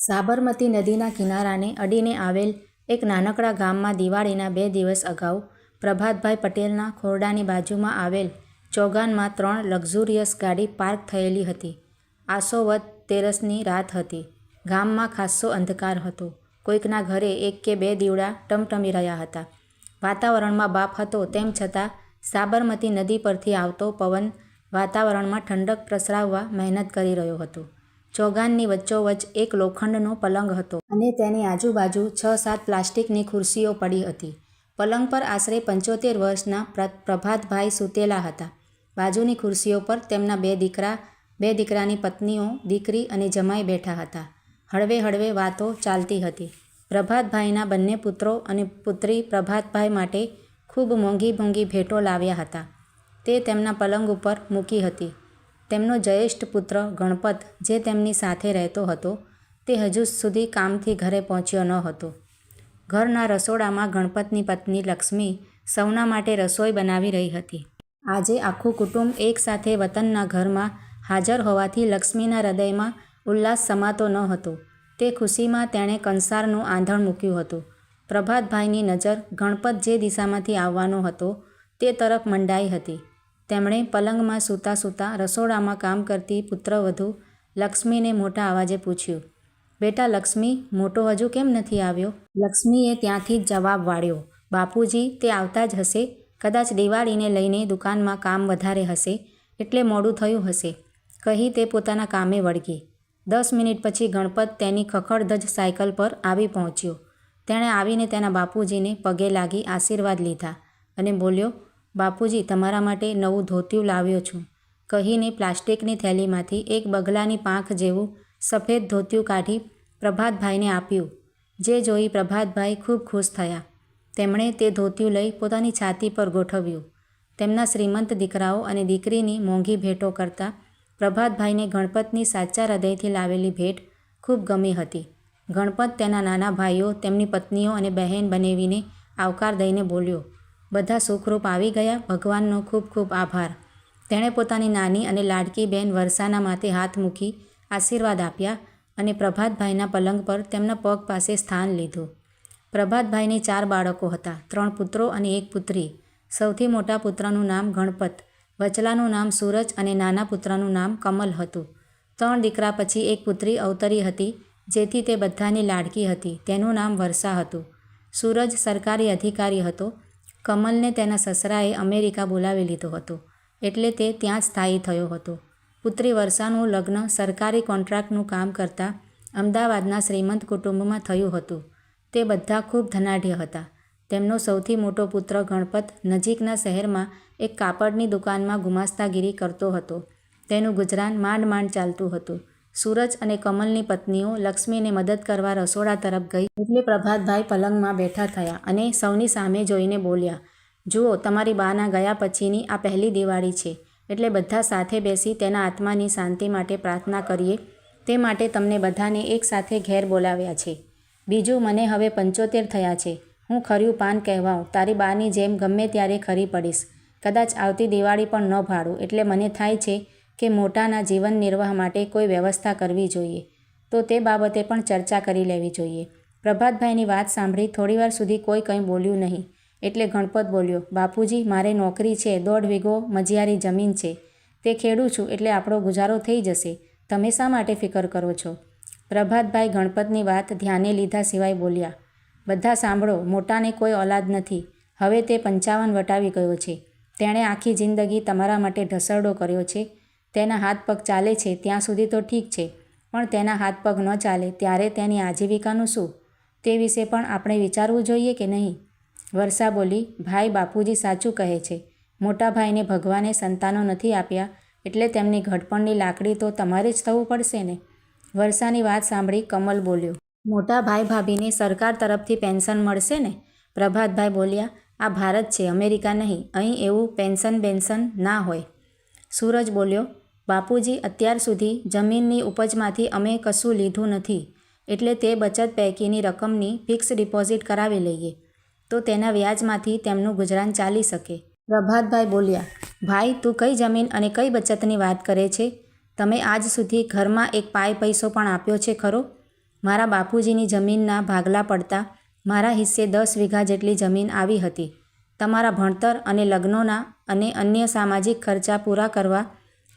સાબરમતી નદીના કિનારાને અડીને આવેલ એક નાનકડા ગામમાં દિવાળીના બે દિવસ અગાઉ પ્રભાતભાઈ પટેલના ખોરડાની બાજુમાં આવેલ ચોગાનમાં ત્રણ લક્ઝુરિયસ ગાડી પાર્ક થયેલી હતી. આસોવત તેરસની રાત હતી. ગામમાં ખાસ્સો અંધકાર હતો. કોઈકના ઘરે એક કે બે દીવડા ટમટમી રહ્યા હતા. વાતાવરણમાં બાફ હતો તેમ છતાં સાબરમતી નદી પરથી આવતો પવન વાતાવરણમાં ઠંડક પ્રસરાવવા મહેનત કરી રહ્યો હતો. ચોગાનની વચ્ચોવચ્ચ એક લોખંડનો પલંગ હતો અને તેની આજુબાજુ છ સાત પ્લાસ્ટિકની ખુરશીઓ પડી હતી. પલંગ પર આશરે પંચોતેર વર્ષના પ્ર પ્રભાતભાઈ સૂતેલા હતા. બાજુની ખુરશીઓ પર તેમના બે દીકરા, બે દીકરાની પત્નીઓ, દીકરી અને જમાઈ બેઠા હતા. હળવે હળવે વાતો ચાલતી હતી. પ્રભાતભાઈના બંને પુત્રો અને પુત્રી પ્રભાતભાઈ માટે ખૂબ મોંઘી મોંઘી ભેટો લાવ્યા હતા. તે તેમના પલંગ ઉપર મૂકી હતી. તેમનો જયેષ્ઠ પુત્ર ગણપત જે તેમની સાથે રહેતો હતો, તે હજુ સુધી કામથી ઘરે પહોંચ્યો ન હતો. ઘરના રસોડામાં ગણપતની પત્ની લક્ષ્મી સૌના માટે રસોઈ બનાવી રહી હતી. આજે આખું કુટુંબ એકસાથે વતનના ઘરમાં હાજર હોવાથી લક્ષ્મીના હૃદયમાં ઉલ્લાસ સમાતો ન હતો. તે ખુશીમાં તેણે કંસારનું આંધણ મૂક્યું હતું. પ્રભાતભાઈની નજર ગણપત જે દિશામાંથી આવવાનો હતો, તે તરફ મંડાઈ હતી. તેમણે પલંગમાં સૂતા સૂતા રસોડામાં કામ કરતી પુત્રવધુ લક્ષ્મીને મોટા અવાજે પૂછ્યું, બેટા લક્ષ્મી, મોટો હજુ કેમ નથી આવ્યો? લક્ષ્મીએ ત્યાંથી જ જવાબ વાળ્યો, બાપુજી, તે આવતા જ હશે. કદાચ દિવાળીને લઈને દુકાનમાં કામ વધારે હશે એટલે મોડું થયું હશે, કહી તે પોતાના કામે વળગી. દસ મિનિટ પછી ગણપત તેની ખખડધજ સાયકલ પર આવી પહોંચ્યો. તેણે આવીને તેના બાપુજીને પગે લાગી આશીર્વાદ લીધા અને બોલ્યો, બાપુજી, તમારા માટે નવું ધોતિયું લાવ્યો છું, કહીને પ્લાસ્ટિકની થેલીમાંથી એક બગલાની પાંખ જેવું સફેદ ધોતિયું કાઢી પ્રભાતભાઈને આપ્યું. જે જોઈ પ્રભાતભાઈ ખૂબ ખુશ થયા. તેમણે તે ધોતિયું લઈ પોતાની છાતી પર ગોઠવ્યું. તેમના શ્રીમંત દીકરાઓ અને દીકરીની મોંઘી ભેટો કરતાં પ્રભાતભાઈને ગણપતની સાચા હૃદયથી લાવેલી ભેટ ખૂબ ગમી હતી. ગણપત તેના નાના ભાઈઓ, તેમની પત્નીઓ અને બહેન બનેવીને આવકાર દઈને બોલ્યો, બધા સુખરૂપ આવી ગયા, ભગવાનનો ખૂબ ખૂબ આભાર. તેણે પોતાની નાની અને લાડકી બહેન વર્ષાના માથે હાથ મૂકી આશીર્વાદ આપ્યા અને પ્રભાતભાઈના પલંગ પર તેમના પગ પાસે સ્થાન લીધું. પ્રભાતભાઈને ચાર બાળકો હતા, ત્રણ પુત્રો અને એક પુત્રી. સૌથી મોટા પુત્રનું નામ ગણપત, વચલાનું નામ સૂરજ અને નાના પુત્રનું નામ કમલ હતું. ત્રણ દીકરા પછી એક પુત્રી અવતરી હતી જેથી તે બધાની લાડકી હતી તેનું નામ વર્ષા હતું. સૂરજ સરકારી અધિકારી હતો. કમલને તેના સસરાએ અમેરિકા બોલાવી લીધો હતો એટલે તે ત્યાં જ સ્થાયી થયો હતો. પુત્રી વર્ષાનું લગ્ન સરકારી કોન્ટ્રાક્ટનું કામ કરતા અમદાવાદના શ્રીમંત કુટુંબમાં થયું હતું. તે બધા ખૂબ ધનાઢ્ય હતા. તેમનો સૌથી મોટો પુત્ર ગણપત નજીકના શહેરમાં એક કાપડની દુકાનમાં ગુમાસ્તાગીરી કરતો હતો. તેનું ગુજરાન માંડ માંડ ચાલતું હતું. સૂરજ અને કમલની પત્નીઓ લક્ષ્મીને મદદ કરવા રસોડા તરફ ગઈ એટલે પ્રભાતભાઈ પલંગમાં બેઠા થયા અને સૌની સામે જોઈને બોલ્યા, જુઓ, તમારી બાના ગયા પછીની આ પહેલી દિવાળી છે એટલે બધા સાથે બેસી તેના આત્માની શાંતિ માટે પ્રાર્થના કરીએ તે માટે તમને બધાને એકસાથે ઘેર બોલાવ્યા છે. બીજું, મને હવે પંચોતેર થયા છે. હું ખર્યું પાન કહેવાઉં તારી બાની જેમ ગમે ત્યારે ખરી પડીશ. કદાચ આવતી દિવાળી પણ ન ભાડું એટલે મને થાય છે કે મોટાના જીવન નિર્વાહ માટે કોઈ વ્યવસ્થા કરવી જોઈએ તો તે બાબતે પણ ચર્ચા કરી લેવી જોઈએ. પ્રભાતભાઈની વાત સાંભળી થોડીવાર સુધી કોઈ કંઈ બોલ્યું નહીં એટલે ગણપત બોલ્યો, બાપુજી, મારે નોકરી છે, દોઢ વીઘો મજિયારી જમીન છે. તે ખેડું છું એટલે આપણો ગુજારો થઈ જશે. તમે શા માટે ફિકર કરો છો? પ્રભાતભાઈ ગણપતની વાત ધ્યાને લીધા સિવાય બોલ્યા, બધા સાંભળો, મોટાને કોઈ ઓલાદ નથી. હવે તે પંચાવન વટાવી ગયો છે. તેણે આખી જિંદગી તમારા માટે ઢસરડો કર્યો છે. તેના હાથ પગ ચાલે છે ત્યાં સુધી તો ઠીક છે પણ તેના હાથ પગ ન ચાલે ત્યારે તેની આજીવિકાનું શું? તે વિશે પણ આપણે વિચારવું જોઈએ કે નહીં? વર્ષા બોલી, ભાઈ, બાપુજી સાચું કહે છે. મોટા ભાઈને ભગવાને સંતાનો નથી આપ્યા એટલે તેમની ઘડપણની લાકડી તો તમારે જ થવું પડશે ને? વર્ષાની વાત સાંભળી કમલ બોલ્યો. મોટા ભાઈ ભાભીને સરકાર તરફથી પેન્શન મળશે ને? પ્રભાતભાઈ બોલ્યા, આ ભારત છે, અમેરિકા નહીં. અહીં એવું પેન્શન બેન્શન ના હોય. સૂરજ બોલ્યો, બાપુજી, અત્યાર સુધી જમીનની ઉપજમાંથી અમે કશું લીધું નથી એટલે તે બચત પૈકીની રકમની ફિક્સ ડિપોઝિટ કરાવી લઈએ તો તેના વ્યાજમાંથી તેમનું ગુજરાન ચાલી શકે. પ્રભાતભાઈ બોલ્યા, ભાઈ, તું કઈ જમીન અને કઈ બચતની વાત કરે છે? તમે આજ સુધી ઘરમાં એક પાય પૈસો પણ આપ્યો છે ખરો? મારા બાપુજીની જમીનના ભાગલા પડતા મારા હિસ્સે દસ વીઘા જેટલી જમીન આવી હતી તમારા ભણતર અને લગ્નોના અને અન્ય સામાજિક ખર્ચા પૂરા કરવા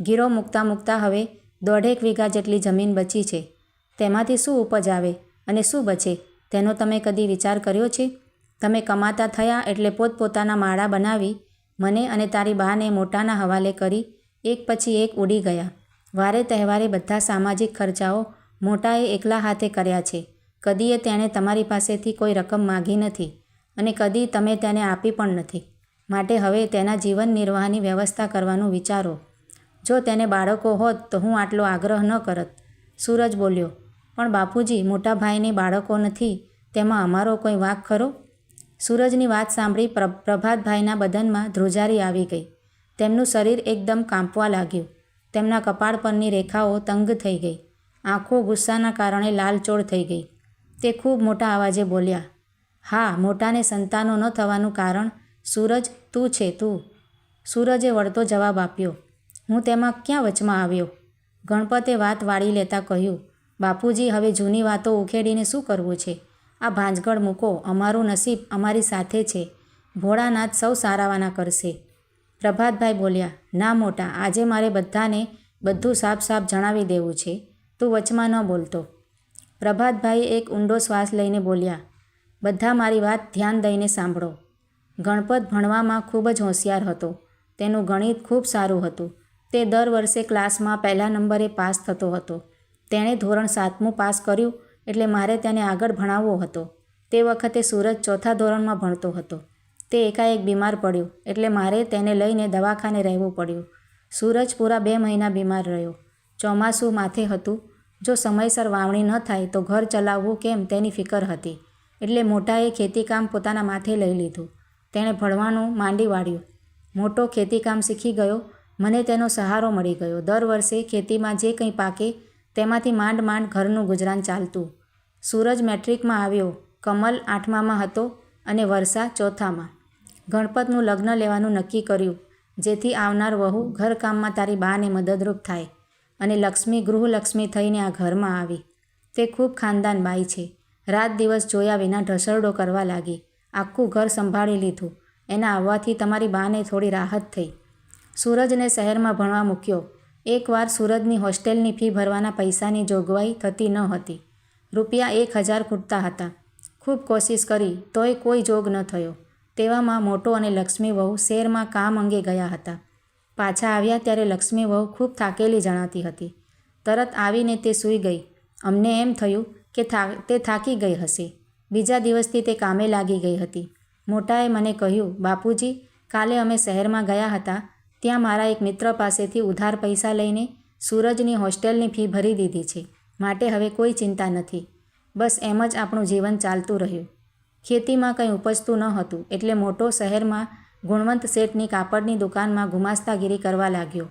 ગીરો મૂકતા મૂકતા હવે દોઢેક વીઘા જેટલી જમીન બચી છે. તેમાંથી શું ઉપજ આવે અને શું બચે, તેનો તમે કદી વિચાર કર્યો છે? તમે કમાતા થયા એટલે પોતપોતાના માળા બનાવી, મને અને તારી બાને મોટાના હવાલે કરી, એક પછી એક ઉડી ગયા. વારે તહેવારે બધા સામાજિક ખર્ચાઓ મોટાએ એકલા હાથે કર્યા છે. કદીએ તેણે તમારી પાસેથી કોઈ રકમ માગી નથી અને કદી તમે તેને આપી પણ નથી. માટે હવે તેના જીવન નિર્વાહની વ્યવસ્થા કરવાનું વિચારો. જો તેને બાળકો હોત તો હું આટલો આગ્રહ ન કરત. સૂરજ બોલ્યો, પણ બાપુજી, મોટા ભાઈને બાળકો નથી, તેમાં અમારો કોઈ વાંક ખરો? સૂરજની વાત સાંભળી પ્ર, પ્રભાતભાઈના બદનમાં ધ્રુજારી આવી ગઈ. તેમનું શરીર એકદમ કાંપવા લાગ્યું. તેમના કપાળ પરની રેખાઓ તંગ થઈ ગઈ. આંખો ગુસ્સાના કારણે લાલચોળ થઈ ગઈ. તે ખૂબ મોટા અવાજે બોલ્યા, હા, મોટાને સંતાનો ન થવાનું કારણ સૂરજ તું છે તું. સૂરજે વળતો જવાબ આપ્યો હું તેમાં ક્યાં વચમાં આવ્યો? ગણપતે વાત વાળી લેતા કહ્યું, બાપુજી, હવે જૂની વાતો ઉખેડીને શું કરવું છે? આ ભાંજગળ મૂકો, અમારું નસીબ અમારી સાથે છે. ભોળાનાથ સૌ સારાવાના કરશે. પ્રભાતભાઈ બોલ્યા, ના મોટા, આજે મારે બધાને બધું સાફ સાફ જણાવી દેવું છે. તું વચમાં ન બોલતો. પ્રભાતભાઈ એક ઊંડો શ્વાસ લઈને બોલ્યા, બધા મારી વાત ધ્યાન દઈને સાંભળો. ગણપત ભણવામાં ખૂબ જ હોશિયાર હતો. તેનું ગણિત ખૂબ સારું હતું. તે દર વર્ષે ક્લાસમાં પહેલા નંબરે પાસ થતો હતો. તેણે ધોરણ સાતમું પાસ કર્યું એટલે મારે તેને આગળ ભણાવવો હતો. તે વખતે સૂરજ ચોથા ધોરણમાં ભણતો હતો. તે એકાએક બીમાર પડ્યો એટલે મારે તેને લઈને દવાખાને રહેવું પડ્યું. સૂરજ પૂરા બે મહિના બીમાર રહ્યો. ચોમાસું માથે હતું. જો સમયસર વાવણી ન થાય તો ઘર ચલાવવું કેમ તેની ફિકર હતી. એટલે મોટાએ ખેતીકામ પોતાના માથે લઈ લીધું. તેણે ભણવાનું માંડી વાળ્યું. મોટો ખેતીકામ શીખી ગયો મને તેનો સહારો મળી ગયો. દર વર્ષે ખેતીમાં જે કંઈ પાકે તેમાંથી માંડ માંડ ઘરનું ગુજરાન ચાલતું. સૂરજ મેટ્રિકમાં આવ્યો, કમલ આઠમામાં હતો અને વર્ષા ચોથામાં. ગણપતનું લગ્ન લેવાનું નક્કી કર્યું, જેથી આવનાર વહુ ઘરકામમાં તારી બાને મદદરૂપ થાય અને લક્ષ્મી ગૃહલક્ષ્મી થઈને આ ઘરમાં આવી. તે ખૂબ ખાનદાન બાઈ છે. રાત દિવસ જોયા વિના ઢસરડો કરવા લાગી. આખું ઘર સંભાળી લીધું. એના આવવાથી તમારી બાને થોડી રાહત થઈ. સૂરજને શહેરમાં ભણવા મૂક્યો. એકવાર સૂરજની હોસ્ટેલની ફી ભરવાના પૈસાની જોગવાઈ થતી ન હતી. રૂપિયા એક હજાર ખૂટતા હતા. ખૂબ કોશિશ કરી, તોય કોઈ જોગ ન થયો. તેવામાં મોટો અને લક્ષ્મી વહુ શેરમાં કામ અંગે ગયા હતા. પાછા આવ્યા ત્યારે લક્ષ્મી વહુ ખૂબ થાકેલી જણાતી હતી. તરત આવીને તે સૂઈ ગઈ. અમને એમ થયું કે થા, તે થાકી ગઈ હશે. બીજા દિવસથી તે કામે લાગી ગઈ હતી. મોટાએ મને કહ્યું, બાપુજી, કાલે અમે શહેરમાં ગયા હતા. ત્યાં મારા એક મિત્ર પાસેથી ઉધાર પૈસા લઈને સૂરજની હોસ્ટેલની ફી ભરી દીધી છે. માટે હવે કોઈ ચિંતા નથી. બસ એમ જ આપણું જીવન ચાલતું રહ્યું. ખેતીમાં કંઈ ઉપજતું ન હતું એટલે મોટો શહેરમાં ગુણવંત શેઠની કાપડની દુકાનમાં ગુમાસ્તાગીરી કરવા લાગ્યો.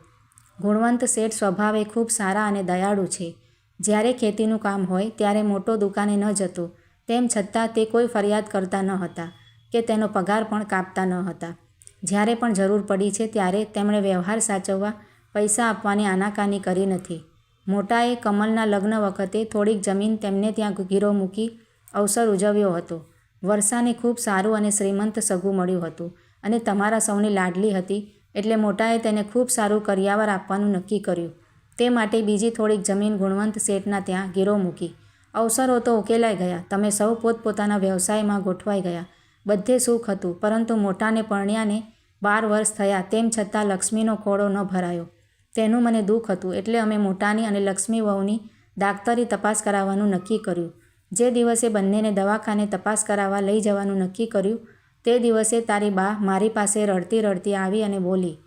ગુણવંત શેઠ સ્વભાવે ખૂબ સારા અને દયાળુ છે. જ્યારે ખેતીનું કામ હોય ત્યારે મોટો દુકાને ન જતો. તેમ છતાં તે કોઈ ફરિયાદ કરતા ન હતા કે તેનો પગાર પણ કાપતા ન હતા. જ્યારે પણ જરૂર પડી છે ત્યારે તેમણે વ્યવહાર સાચવવા, પૈસા આપવાની આનાકાની કરી નથી. મોટાએ કમલના લગ્ન વખતે થોડીક જમીન તેમને ત્યાં ગીરો મૂકી અવસર ઉજવ્યો હતો. વર્ષાને ખૂબ સારું અને શ્રીમંત સગું મળ્યું હતું અને તમારા સૌની લાડલી હતી એટલે મોટાએ તેને ખૂબ સારું કરિયાવર આપવાનું નક્કી કર્યું. તે માટે બીજી થોડીક જમીન ગુણવંત શેઠના ત્યાં ગીરો મૂકી. અવસરો તો ઉકેલાઈ ગયા. તમે સૌ પોતપોતાના વ્યવસાયમાં ગોઠવાઈ ગયા. બધે સુખ હતું, પરંતુ મોટાને પરણ્યાને બાર વર્ષ થયા, તેમ છતાં લક્ષ્મીનો ખોળો ન ભરાયો. તેનું મને દુઃખ હતું, એટલે અમે મોટાની અને લક્ષ્મી વહુની ડાક્ટરી તપાસ કરાવવાનું નક્કી કર્યું. જે દિવસે બંનેને દવાખાને તપાસ કરાવવા લઈ જવાનું નક્કી કર્યું, તે દિવસે તારી બા મારી પાસે રડતી રડતી આવી અને બોલી,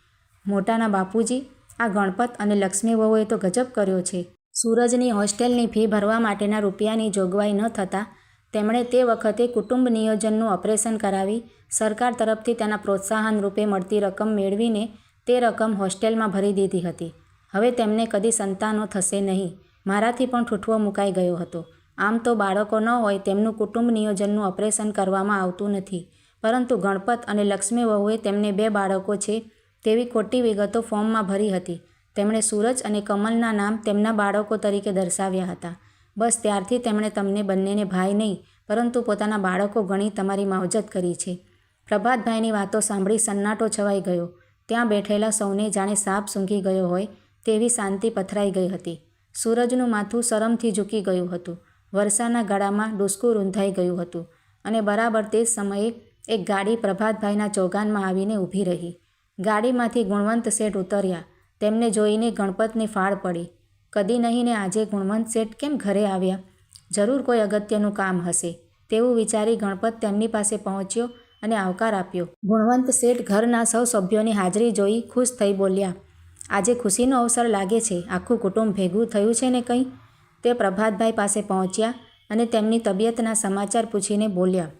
મોટાના બાપુજી, આ ગણપત અને લક્ષ્મી વહુએ તો ગજબ કર્યો છે. સૂરજની હોસ્ટેલની ફી ભરવા માટેના રૂપિયાની જોગવાઈ ન થતાં તેમણે તે વખતે કુટુંબ નિયોજનનું ઓપરેશન કરાવી, સરકાર તરફથી તેના પ્રોત્સાહન રૂપે મળતી રકમ મેળવીને તે રકમ હોસ્ટેલમાં ભરી દીધી હતી. હવે તેમને કદી સંતાનો થશે નહીં. મારાથી પણ ઠૂઠવો મુકાઈ ગયો હતો. આમ તો બાળકો ન હોય તેમનું કુટુંબ નિયોજનનું ઓપરેશન કરવામાં આવતું નથી. પરંતુ ગણપત અને લક્ષ્મી વહુએ તેમને બે બાળકો છે તેવી ખોટી વિગતો ફોર્મમાં ભરી હતી. તેમણે સૂરજ અને કમલના નામ તેમના બાળકો તરીકે દર્શાવ્યા હતા. બસ ત્યારથી તેમણે તમને બંનેને ભાઈ નહીં, પરંતુ પોતાના બાળકો ગણી તમારી માવજત કરી છે. પ્રભાતભાઈની વાતો સાંભળી સન્નાટો છવાઈ ગયો. ત્યાં બેઠેલા સૌને જાણે સાપ સૂંઘી ગયો હોય તેવી શાંતિ પથરાઈ ગઈ હતી. સૂરજનું માથું શરમથી ઝૂકી ગયું હતું. વરસાના ગળામાં ડૂસકું રૂંધાઈ ગયું હતું અને બરાબર તે સમયે એક ગાડી પ્રભાતભાઈના ચોગાનમાં આવીને ઊભી રહી. ગાડીમાંથી ગુણવંત શેઠ ઉતર્યા. તેમને જોઈને ગણપતને ફાળ પડી. કદી નહીં ને આજે ગુણવંત શેઠ કેમ ઘરે આવ્યા? જરૂર કોઈ અગત્યનું કામ હશે. તેવું વિચારી ગણપત તેમની પાસે પહોંચ્યો અને આવકાર આપ્યો. ગુણવંત શેઠ ઘરના સૌ સભ્યોની હાજરી જોઈ ખુશ થઈ બોલ્યા, આજે ખુશીનો અવસર લાગે છે. આખું કુટુંબ ભેગું થયું છે ને કંઈ? તે પ્રભાતભાઈ પાસે પહોંચ્યા અને તેમની તબિયતના સમાચાર પૂછીને બોલ્યા,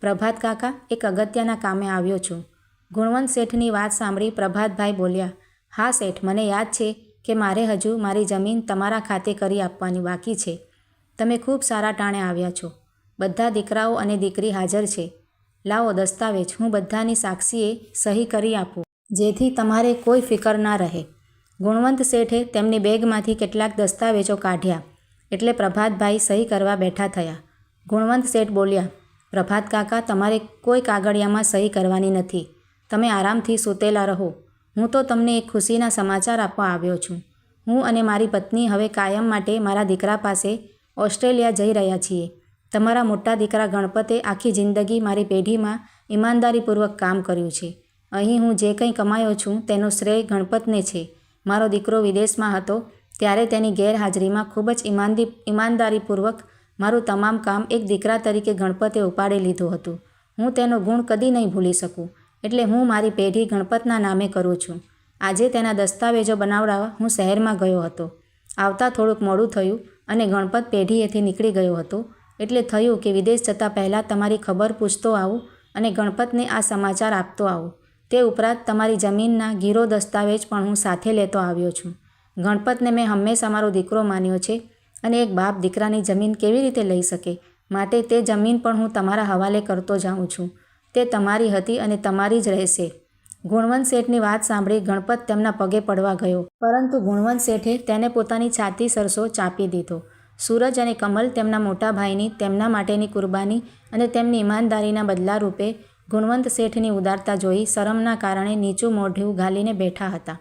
પ્રભાત કાકા, એક અગત્યના કામે આવ્યો છું. ગુણવંત શેઠની વાત સાંભળી પ્રભાતભાઈ બોલ્યા, હા શેઠ, મને યાદ છે. કે મારે હજુ મારી જમીન તમારા ખાતે કરી આપવાની બાકી છે. તમે ખૂબ સારા ટાણે આવ્યા છો. બધા દીકરાઓ અને દીકરી હાજર છે. લાવો દસ્તાવેજ. હું બધાની સાક્ષીએ સહી કરી આપું. જેથી તમારે કોઈ ફિકર ના રહે. ગુણવંત શેઠે તેમની બેગમાંથી કેટલાક દસ્તાવેજો કાઢ્યા. એટલે પ્રભાતભાઈ સહી કરવા બેઠા થયા. ગુણવંત શેઠ બોલ્યા, પ્રભાત કાકા, તમારે કોઈ કાગળિયામાં સહી કરવાની નથી. તમે આરામથી સૂતેલા રહો. હું તો તમને એક ખુશીના સમાચાર આપવા આવ્યો છું. હું અને મારી પત્ની હવે કાયમ માટે મારા દીકરા પાસે ઓસ્ટ્રેલિયા જઈ રહ્યા છીએ. તમારા મોટા દીકરા ગણપતે આખી જિંદગી મારી પેઢીમાં ઈમાનદારીપૂર્વક કામ કર્યું છે. અહીં હું જે કંઈ કમાયો છું તેનો શ્રેય ગણપતને છે. મારો દીકરો વિદેશમાં હતો ત્યારે તેની ગેરહાજરીમાં ખૂબ જ ઈમાનદી, ઈમાનદારીપૂર્વક મારું તમામ કામ એક દીકરા તરીકે ગણપતે ઉપાડી લીધું હતું. હું તેનો ગુણ કદી નહીં ભૂલી શકું. એટલે હું મારી પેઢી ગણપતના નામે કરું છું. આજે તેના દસ્તાવેજો બનાવડાવવા હું શહેરમાં ગયો હતો. આવતા થોડુંક મોડું થયું અને ગણપત પેઢીએથી નીકળી ગયો હતો. એટલે થયું કે વિદેશ જતાં પહેલાં તમારી ખબર પૂછતો આવું અને ગણપતને આ સમાચાર આપતો આવું. તે ઉપરાંત તમારી જમીનના ગીરો દસ્તાવેજ પણ હું સાથે લેતો આવ્યો છું. ગણપતને મેં હંમેશા મારો દીકરો માન્યો છે અને એક બાપ દીકરાની જમીન કેવી રીતે લઈ શકે? માટે તે જમીન પણ હું તમારા હવાલે કરતો જાઉં છું. તે તમારી હતી અને તમારી જ રહેશે. ગુણવંત શેઠની વાત સાંભળી ગણપત તેમના પગે પડવા ગયો. પરંતુ ગુણવંત શેઠે તેને પોતાની છાતી સરસો ચાપી દીધો. સૂરજ અને કમલ તેમના મોટા ભાઈની, તેમના માટેની કુરબાની અને તેમની ઈમાનદારીના બદલા રૂપે ગુણવંત શેઠની ઉદારતા જોઈ શરમના કારણે નીચું મોઢું ઘાલીને બેઠા હતા.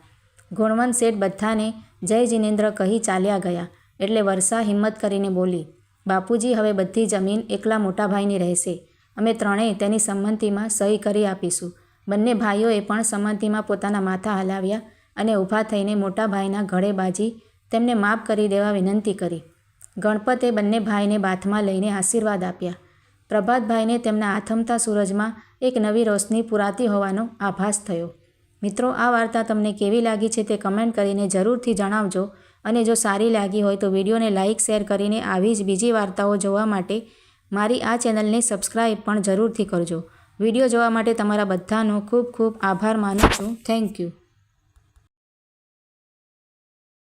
ગુણવંત શેઠ બધાને જય જિનેન્દ્ર કહી ચાલ્યા ગયા એટલે વર્ષા હિંમત કરીને બોલી, બાપુજી, હવે બધી જમીન એકલા મોટા ભાઈની રહેશે. અમે ત્રણેય તેની સંમતિમાં સહી કરી આપીશું. બંને ભાઈઓએ પણ સંમતિમાં પોતાના માથા હલાવ્યા અને ઊભા થઈને મોટા ભાઈના ઘડે બાજી તેમને માફ કરી દેવા વિનંતી કરી. ગણપતે બંને ભાઈને બાથમાં લઈને આશીર્વાદ આપ્યા. પ્રભાતભાઈને તેમના આથમતા સૂરજમાં એક નવી રોશની પુરાતી હોવાનો આભાસ થયો. મિત્રો, આ વાર્તા તમને કેવી લાગી છે તે કમેન્ટ કરીને જરૂરથી જણાવજો અને જો સારી લાગી હોય તો વિડીયોને લાઇક, શેર કરીને આવી જ બીજી વાર્તાઓ જોવા માટે મારી આ ચેનલને સબસ્ક્રાઈબ પણ જરૂરથી કરજો. વીડિયો જોવા માટે તમારા બધાનો ખૂબ ખૂબ આભાર માનું છું. Thank you.